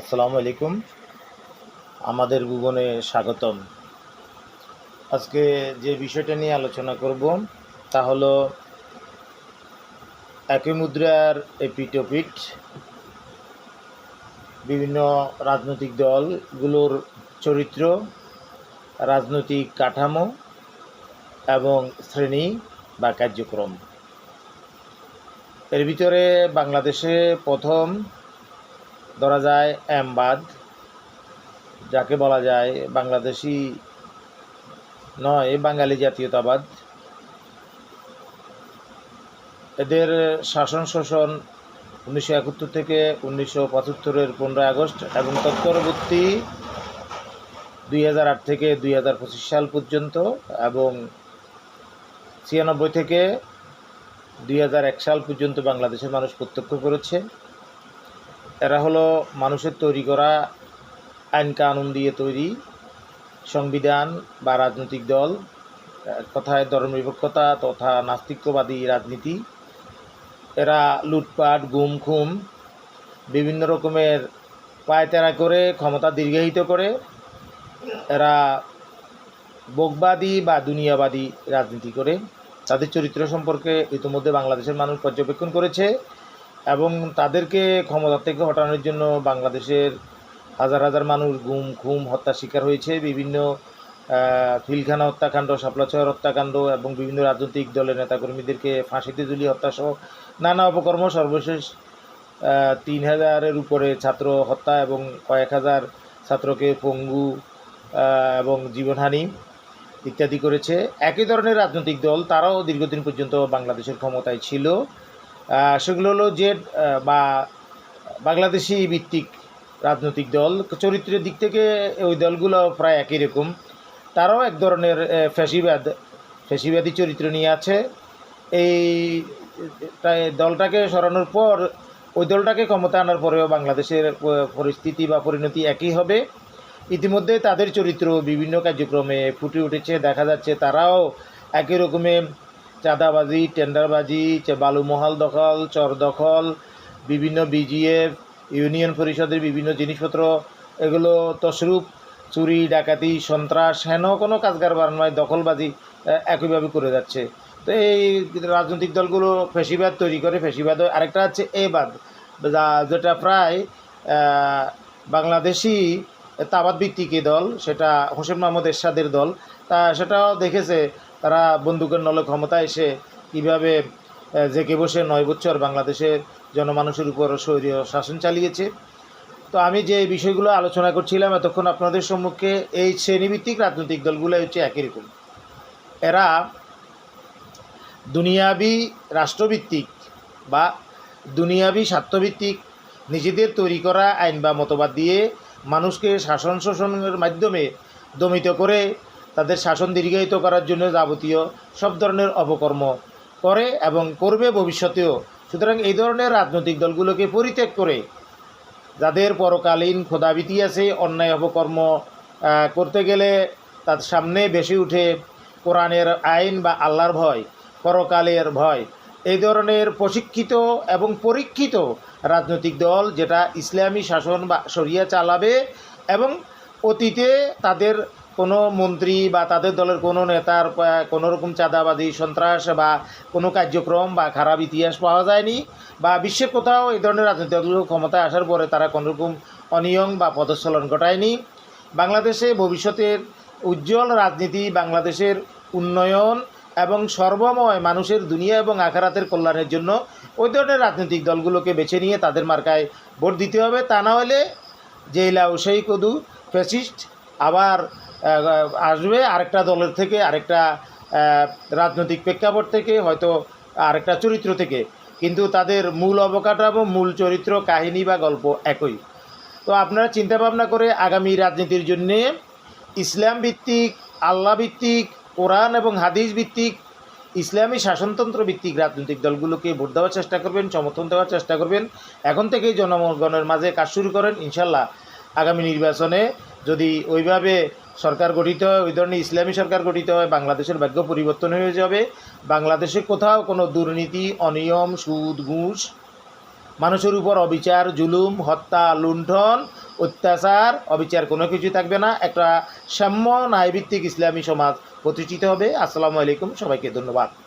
আসসালামু আলাইকুম। আমাদের ভুবনে স্বাগতম। আজকে যে বিষয়টা নিয়ে আলোচনা করব তা হলো একই মুদ্রার এপিটোপিট, বিভিন্ন রাজনৈতিক দলগুলোর চরিত্র, রাজনৈতিক কাঠামো এবং শ্রেণি বা কার্যক্রম। এর ভিতরে বাংলাদেশে প্রথম ধরা যায় এমবাদ যাকে বলা যায় বাংলাদেশি নয়, বাঙালি জাতীয়তাবাদ। এদের শাসন শোষণ উনিশশো একাত্তর থেকে উনিশশো পঁচাত্তরের পনেরোই আগস্ট এবং তৎপরবর্তী দুই হাজার আট থেকে দুই হাজার পঁচিশ সাল পর্যন্ত এবং ছিয়ানব্বই থেকে দুই হাজার এক সাল পর্যন্ত বাংলাদেশের মানুষ প্রত্যক্ষ করেছে। এরা হলো মানুষের তৈরি করা আইন কানুন দিয়ে তৈরি সংবিধান বা রাজনৈতিক দল। কথায় ধর্মনিরপেক্ষতা তথা নাস্তিক্যবাদী রাজনীতি। এরা লুটপাট, গুম খুম বিভিন্ন রকমের পায়তারা করে, ক্ষমতা দীর্ঘায়িত করে। এরা বোকবাদী বা দুনিয়াবাদী রাজনীতি করে। তাদের চরিত্র সম্পর্কে ইতিমধ্যে বাংলাদেশের মানুষ পর্যবেক্ষণ করেছে। এবং তাদেরকে ক্ষমতা থেকে হটানোর জন্য বাংলাদেশের হাজার হাজার মানুষ গুম খুম হত্যার শিকার হয়েছে। বিভিন্ন ফিলখানা হত্যাকাণ্ড, শাপলাচর হত্যাকাণ্ড এবং বিভিন্ন রাজনৈতিক দলের নেতাকর্মীদেরকে ফাঁসিতে ঝুলিয়ে হত্যাসহ নানা অপকর্ম, সর্বশেষ তিন হাজারের উপরে ছাত্র হত্যা এবং কয়েক হাজার ছাত্রকে পঙ্গু এবং জীবনহানি ইত্যাদি করেছে। একই ধরনের রাজনৈতিক দল, তারাও দীর্ঘদিন পর্যন্ত বাংলাদেশের ক্ষমতায় ছিল। সেগুলো হলো যে বা বাংলাদেশি ভিত্তিক রাজনৈতিক দল, চরিত্রের দিক থেকে ওই দলগুলো প্রায় একই রকম। তারাও এক ধরনের ফ্যাসিবাদ, ফ্যাসিবাদী চরিত্র নিয়ে আছে। এই দলটাকে সরানোর পর, ওই দলটাকে ক্ষমতা আনার পরেও বাংলাদেশের পরিস্থিতি বা পরিণতি একই হবে। ইতিমধ্যে তাদের চরিত্র বিভিন্ন কার্যক্রমে ফুটে উঠেছে, দেখা যাচ্ছে তারাও একই রকমের চাঁদাবাজি, টেন্ডারবাজি, চে- বালু মহাল দখল, চর দখল, বিভিন্ন বিজিএফ ইউনিয়ন পরিষদের বিভিন্ন জিনিসপত্র, এগুলো তসরূপ চুরি, ডাকাতি, সন্ত্রাস, হেন কোনো কাজকারবার নয়, দখলবাজি একইভাবে করে যাচ্ছে। তো এই রাজনৈতিক দলগুলো ফেসিবাদ তৈরি করে ফেসিবাদ আরেকটা হচ্ছে এবাদ যা- যেটা প্রায় বাংলাদেশি তাবাদ ভিত্তিক দল, সেটা হোসেন মোহাম্মদ এরশাদের দল, তা সেটাও দেখেছে তারা বন্দুকের নলে ক্ষমতা এসে কীভাবে জেকে বসে নয় বছর বাংলাদেশের জনমানুষের উপর স্বৈরীয় শাসন চালিয়েছে। তো আমি যে বিষয়গুলো আলোচনা করছিলাম এতক্ষণ আপনাদের সম্মুখে, এই শ্রেণীভিত্তিক রাজনৈতিক দলগুলো হচ্ছে একই রকম। এরা দুনিয়াবি রাষ্ট্রভিত্তিক বা দুনিয়াবি স্বার্থভিত্তিক, নিজেদের তৈরি করা আইন বা মতবাদ দিয়ে মানুষকে শাসন শোষণের মাধ্যমে দমিত করে তাদের শাসন দীর্ঘায়িত করার জন্য যাবতীয় সব ধরনের অপকর্ম করে এবং করবে ভবিষ্যতেও। সুতরাং এই ধরনের রাজনৈতিক দলগুলোকে পরিত্যাগ করে যাদের পরকালীন খোদাবিতি আছে, অন্যায় অপকর্ম করতে গেলে তার সামনে বেশি উঠে কোরআনের আইন বা আল্লাহর ভয়, পরকালের ভয়। এই ধরনের প্রশিক্ষিত এবং পরীক্ষিত রাজনৈতিক দল যেটা ইসলামী শাসন বা শরিয়া চালাবে এবং অতীতে তাদের কোনো মন্ত্রী বা তাদের দলের কোনো নেতার কোনো রকম চাঁদাবাদী সন্ত্রাস বা কোনো কার্যক্রম বা খারাপ ইতিহাস পাওয়া যায়নি বা বিশ্বের কোথাও এই ধরনের রাজনৈতিক দলগুলো ক্ষমতায় আসার পরে তারা কোনো রকম অনিয়ম বা পদস্খলন ঘটায়নি। বাংলাদেশে ভবিষ্যতের উজ্জ্বল রাজনীতি, বাংলাদেশের উন্নয়ন এবং সর্বময় মানুষের দুনিয়া এবং আখারাতের কল্যাণের জন্য ওই ধরনের রাজনৈতিক দলগুলোকে বেছে নিয়ে তাদের মার্কায় ভোট দিতে হবে। তা না হলে জেলা সেই কদু ফ্যাসিস্ট আবার আসবে, আরেকটা দলের থেকে, আরেকটা রাজনৈতিক প্রেক্ষাপট থেকে, হয়তো আরেকটা চরিত্র থেকে। কিন্তু তাদের মূল অবকাঠামো, মূল চরিত্র, কাহিনী বা গল্প একই। তো আপনারা চিন্তা ভাবনা করে আগামী রাজনীতির জন্যে ইসলাম ভিত্তিক, আল্লাহ ভিত্তিক, কোরআন এবং হাদিস ভিত্তিক, ইসলামী শাসনতন্ত্র ভিত্তিক রাজনৈতিক দলগুলোকে ভোট দেওয়ার চেষ্টা করবেন, সমর্থন দেওয়ার চেষ্টা করবেন। এখন থেকেই জনগণের মাঝে কাজ শুরু করেন ইনশাল্লাহ আগামী নির্বাচনে যদি ওইভাবে সরকার গঠিত হয়, ওই ধরনের ইসলামী সরকার গঠিত হয়, বাংলাদেশের ভাগ্য পরিবর্তন হয়ে যাবে। বাংলাদেশে কোথাও কোনো দুর্নীতি, অনিয়ম, সুদ, ঘুষ, মানুষের উপর অবিচার, জুলুম, হত্যা, লুণ্ঠন, অত্যাচার, অবিচার কোনো কিছু থাকবে না। একটা সাম্য ন্যায়ভিত্তিক ইসলামী সমাজ প্রতিষ্ঠিত হবে। আসসালামু আলাইকুম, সবাইকে ধন্যবাদ।